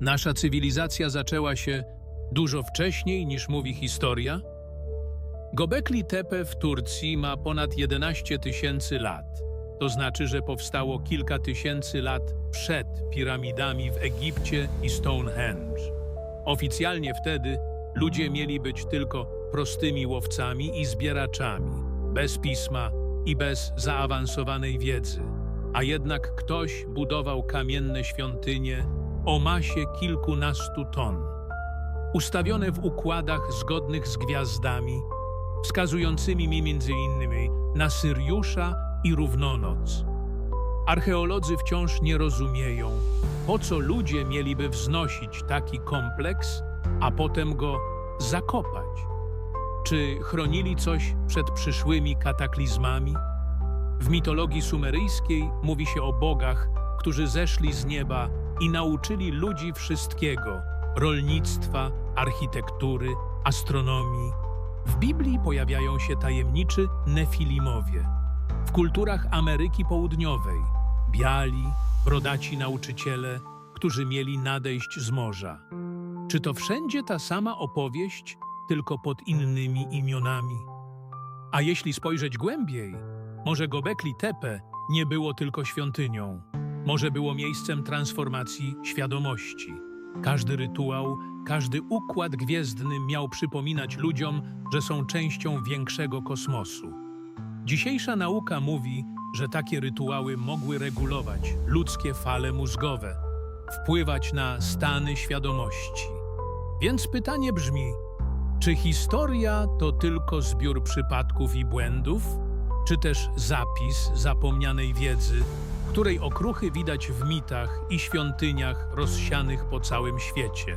Nasza cywilizacja zaczęła się dużo wcześniej niż mówi historia? Gobekli Tepe w Turcji ma ponad 11 tysięcy lat. To znaczy, że powstało kilka tysięcy lat przed piramidami w Egipcie i Stonehenge. Oficjalnie wtedy ludzie mieli być tylko prostymi łowcami i zbieraczami, bez pisma i bez zaawansowanej wiedzy. A jednak ktoś budował kamienne świątynie o masie kilkunastu ton, ustawione w układach zgodnych z gwiazdami, wskazującymi m.in. na Syriusza i równonoc. Archeolodzy wciąż nie rozumieją, po co ludzie mieliby wznosić taki kompleks, a potem go zakopać. Czy chronili coś przed przyszłymi kataklizmami? W mitologii sumeryjskiej mówi się o bogach, którzy zeszli z nieba i nauczyli ludzi wszystkiego rolnictwa, architektury, astronomii. W Biblii pojawiają się tajemniczy Nefilimowie. W kulturach Ameryki Południowej biali, brodaci nauczyciele, którzy mieli nadejść z morza. Czy to wszędzie ta sama opowieść, tylko pod innymi imionami? A jeśli spojrzeć głębiej, może Gobekli Tepe nie było tylko świątynią, może było miejscem transformacji świadomości. Każdy rytuał, każdy układ gwiezdny miał przypominać ludziom, że są częścią większego kosmosu. Dzisiejsza nauka mówi, że takie rytuały mogły regulować ludzkie fale mózgowe, wpływać na stany świadomości. Więc pytanie brzmi: czy historia to tylko zbiór przypadków i błędów, czy też zapis zapomnianej wiedzy, której okruchy widać w mitach i świątyniach rozsianych po całym świecie?